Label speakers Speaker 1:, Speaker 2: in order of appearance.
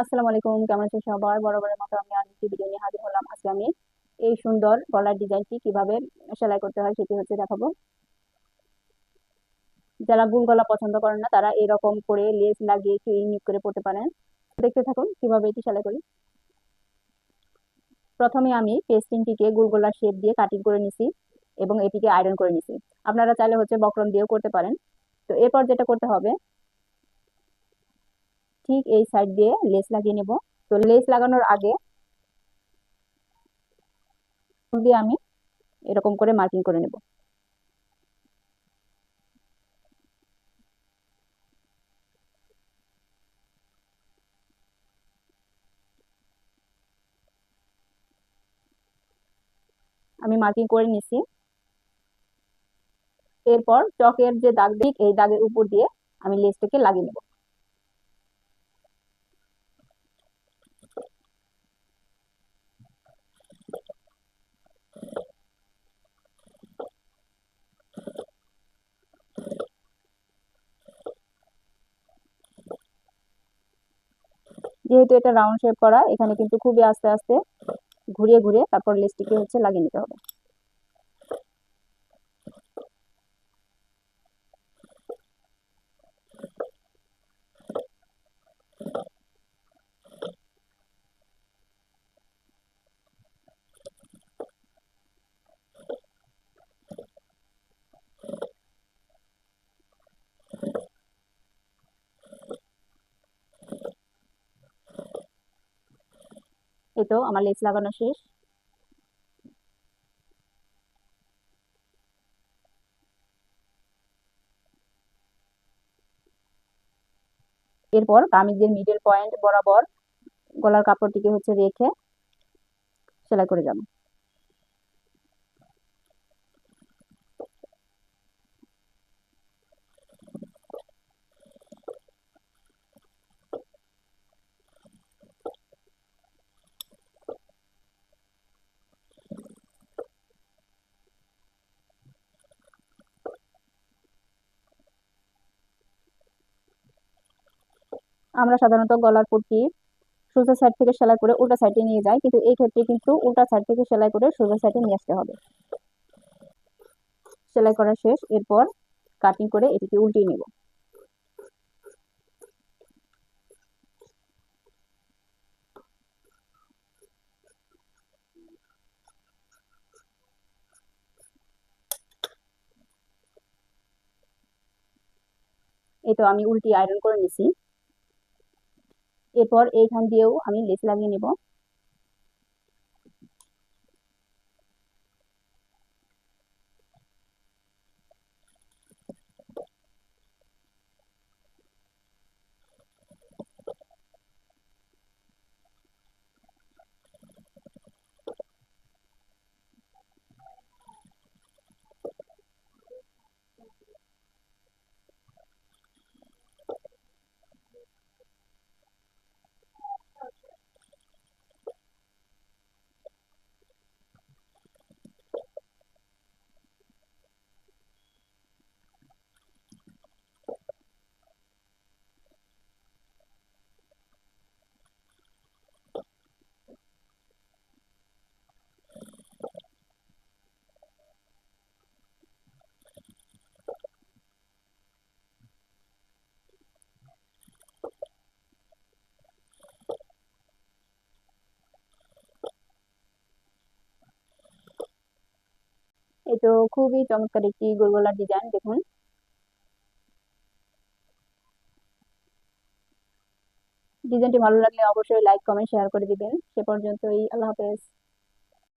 Speaker 1: আসসালামু আলাইকুম, কেমন আছেন সবাই? মতো আমি ভিডিও নিয়ে হাজির হলাম। আজকে আমি এই সুন্দর গলার ডিজাইনটি কীভাবে সেলাই করতে হয় সেটি হচ্ছে দেখাবো। যারা গুল গলা পছন্দ করেন না, তারা এরকম করে লেস লাগিয়ে করে পড়তে পারেন। দেখতে থাকুন, কীভাবে এটি সেলাই করি। প্রথমে আমি পেস্টিংটিকে গুল গলার শেপ দিয়ে কাটিং করে নিছি এবং এটিকে আয়রন করে নিছি। আপনারা চাইলে হচ্ছে বক্রম দিয়েও করতে পারেন। তো এরপর যেটা করতে হবে ঠিক এই সাইড দিয়ে লেস লাগিয়ে নেব। তো লেস লাগানোর আগে দিয়ে আমি এরকম করে মার্কিং করে নেব। আমি মার্কিং করে নিছি। এরপর চকের যে দাগ দিক এই দাগের উপর দিয়ে আমি লেসটাকে লাগিয়ে নেব। যেহেতু এটা রাউন্ড শেপ করা, এখানে কিন্তু খুবই আস্তে আস্তে ঘুরিয়ে ঘুরিয়ে তারপর লেসটিকে হচ্ছে লাগিয়ে নিতে হবে। এই তো, আমার লেস লাগানো শেষ। এরপর কামিজের মিডল পয়েন্ট বরাবর গলার কাপড়টিকে হচ্ছে রেখে সেলাই করে যাব। আমরা সাধারণত গলার পট্টি সোজা সাইড থেকে সেলাই করে উল্টা সাইডে নিয়ে যাই, কিন্তু এই ক্ষেত্রে কিন্তু উল্টা সাইড থেকে সেলাই করে সোজা সাইডে নিয়ে আসতে হবে। সেলাই করা শেষ, এরপর কাটিং করে এটিকে উল্টিয়ে নেব। এই তো আমি উল্টি আয়রন করে নিছি। এরপর এইখান দিয়েও আমি লেস লাগিয়ে নেব। এই তো খুবই চমৎকার একটি গোলগোলার ডিজাইন দেখুন। ডিজাইনটি ভালো লাগলে অবশ্যই লাইক কমেন্ট শেয়ার করে দিবেন। সে পর্যন্তই, আল্লাহ হাফেজ।